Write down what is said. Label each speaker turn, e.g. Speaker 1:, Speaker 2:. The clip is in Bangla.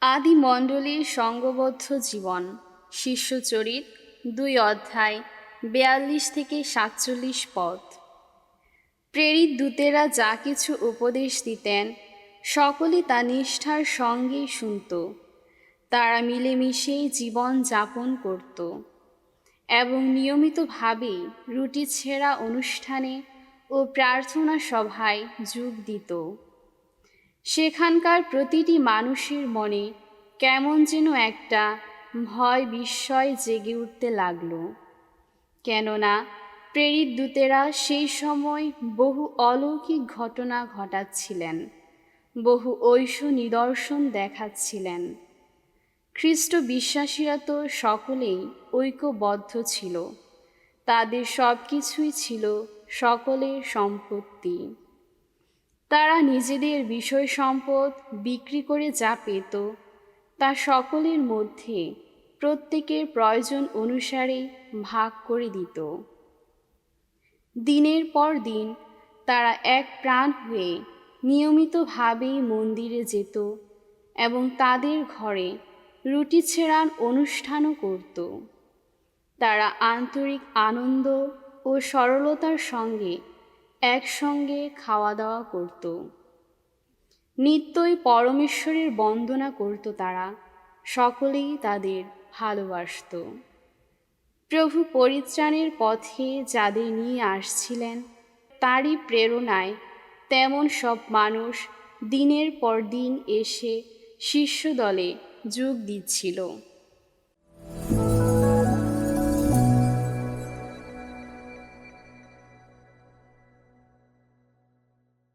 Speaker 1: আদি মণ্ডলীর সঙ্গবদ্ধ জীবন। শিষ্যচরিত, দুই অধ্যায়, বেয়াল্লিশ থেকে সাতচল্লিশ পদ। প্রেরিত দূতেরা যা কিছু উপদেশ দিতেন সকলে তা নিষ্ঠার সঙ্গেই শুনত। তারা মিলেমিশেই জীবন যাপন করত। এবং নিয়মিতভাবেই রুটি ছেঁড়া অনুষ্ঠানে ও প্রার্থনা সভায় যোগ দিত। সেখানকার প্রতিটি মানুষের মনে কেমন যেন একটা ভয় বিস্ময় জেগে উঠতে লাগল। কেননা প্রেরিত দূতেরা সেই সময় বহু অলৌকিক ঘটনা ঘটাচ্ছিলেন, বহু ঐশ নিদর্শন দেখাচ্ছিলেন। খ্রিস্ট বিশ্বাসীরা তো সকলেই ঐক্যবদ্ধ ছিল, তাদের সব কিছুই ছিল সকলের সম্পত্তি। তারা নিজেদের বিষয় সম্পদ বিক্রি করে যা পেত, তা সকলের মধ্যে প্রত্যেকের প্রয়োজন অনুসারে ভাগ করে দিত। দিনের পর দিন তারা এক প্রাণ হয়ে নিয়মিতভাবেই মন্দিরে যেত এবং তাদের ঘরে রুটি ছেঁড়ার অনুষ্ঠানও করত। তারা আন্তরিক আনন্দ ও সরলতার সঙ্গে একসঙ্গে খাওয়া দাওয়া করত। নিত্যই পরমেশ্বরের বন্দনা করত তারা। সকলেই তাদের ভালোবাসত। প্রভু পরিত্রাণের পথে যাদের নিয়ে আসছিলেন, তারই প্রেরণায় তেমন সব মানুষ দিনের পর দিন এসে শিষ্য দলে যোগ দিচ্ছিল।